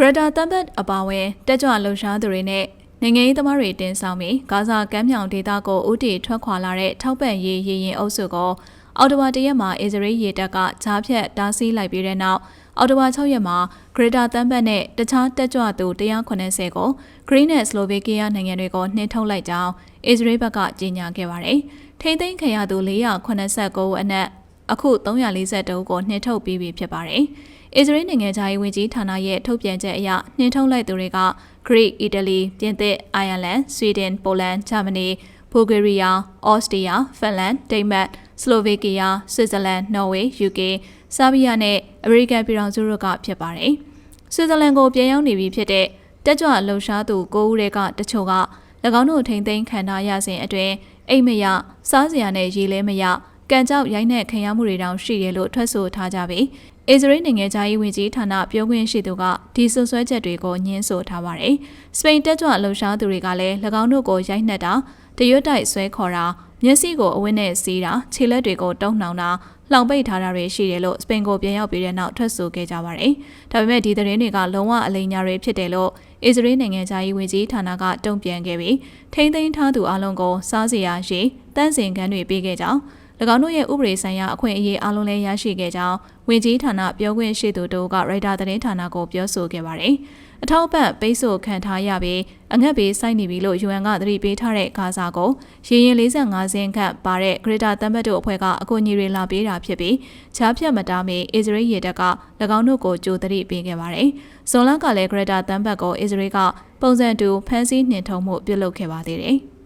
ဂရတာတမ်ဘတ်အပါအဝင်တက်ကြွလှုပ်ရှားသူတွေနဲ့နိုင်ငံရေးသမားတွေတင်ဆောင်ပြီးဂါဇာကမ်းမြောင်ဒေသကိုဥတီထွက်ခွာလာတဲ့ထောက်ပံ့ရေးရည်ရင်အုပ်စုကိုအော်တိုဝါတရက်မှာအစ္စရေးရေတပ်ကဂျားဖြတ်တားဆီးလိုက်ပြီးတဲ့နောက်အော်တိုဝါ6ရက်မှာဂရတာတမ်ဘတ်နဲ့တခြားတက်ကြွသူ190ကိုဂရိနဲ့စလိုဗေးကီးယားနိုင်ငံတွေကိုနှင်ထုတ်လိုက်ကြောင်းအစ္စရေးဘက်ကကြေညာခဲ့ပါတယ်။ထိမ့်သိမ်းခံရသူ489ဦးအနက်အခု340တိုးကိုနှင်ထုတ်ပြီးပြီဖြစ်ပါတယ်။ အစ္စရေးနိုင်ငံသားရေးဝန်ကြီးဌာနရဲ့ထုတ်ပြန်ချက်အရနှင်ထုတ်လိုက်သူတွေကဂရိ၊အီတလီ၊ပြင်သစ်၊အိုင်ယာလန်၊ဆွီဒင်၊ပိုလန်၊ဂျာမနီ၊ဘူဂေရီးယား၊အော်စတြီးယား၊ဖင်လန်၊ဒိန်းမတ်၊စလိုဗေးကီးယား၊ဆွစ်ဇာလန်၊နော်ဝေး၊ယူကေ၊ဆာဘီးယားနဲ့အမေရိကန်ပြည်ထောင်စုတို့ကဖြစ်ပါတယ်။ဆွစ်ဇာလန်ကိုပြန်ရောက်နေပြီဖြစ်တဲ့တက်ကြွလှုပ်ရှားသူ၉ဦးတွေကတချို့က၎င်းတို့ထိမ့်သိမ်းခံထားရစဉ်အတွင်းအိမ်မရစားစရာနဲ့ရေလဲမရ ကံကြောက်ရိုင်းတဲ့ခံရမှုတွေတောင်ရှိတယ်လို့ထွက်ဆိုထားကြပြီးအစ္စရေးနိုင်ငံသားရေးဝန်ကြီးဌာနပြောခွင့်ရှိသူကဒီဆွဆွဲချက်တွေကိုညှင်းဆိုထားပါတယ်။စပိန်တက်ကြွလှုပ်ရှားသူတွေကလည်း၎င်းတို့ကိုရိုက်နှက်တာတရွတ်တိုက်ဆွဲခေါ်တာမျက်စိကိုအဝင်းနဲ့စီးတာခြေလက်တွေကိုတုံနှောင်တာလှောင်ပိတ်ထားတာတွေရှိတယ်လို့စပိန်ကိုပြန်ရောက်ပြီးတဲ့နောက်ထွက်ဆိုခဲ့ကြပါတယ်။ဒါပေမဲ့ဒီသတင်းတွေကလုံးဝအလိမ်ညာတွေဖြစ်တယ်လို့အစ္စရေးနိုင်ငံသားရေးဝန်ကြီးဌာနကတုံ့ပြန်ခဲ့ပြီးထိမ့်သိမ်းထားသူအလုံးကိုစားစရာရှိတန်းစင်ကန်းတွေပေးခဲ့ကြောင်း၎ င်းတို့ရဲ့ဥပဒေဆိုင်ရာအခွင့်အရေးအလုံးလည်းရရှိခဲ့ကြောင်းဝန်ကြီးဌာနပြောခွင့်ရှိသူတို့ကရိုက်တာသတင်းဌာနကိုပြောဆိုခဲ့ပါတယ်။အထောက်ပံ့ပိတ်ဆို့ခံထားရပြီးအငတ်ဘေးစိုက်နေပြီလို့ UN ကသတိပေးထားတဲ့ဂါဇာကိုရေရင်45စင်းခန့်ပါတဲ့ Greater တမ်ဘတ်တို့အဖွဲ့ကအကူအညီတွေလာပေးတာဖြစ်ပြီးချားဖြတ်မတားမီအစ္စရေးရေတပ်က၎င်းတို့ကိုကြိုသတိပေးခဲ့ပါတယ်။ဇွန်လကလည်း Greater တမ်ဘတ်ကိုအစ္စရေးကပုံစံတူဖမ်းဆီးနှင်ထုတ်မှုပြုလုပ်ခဲ့ပါသေးတယ်။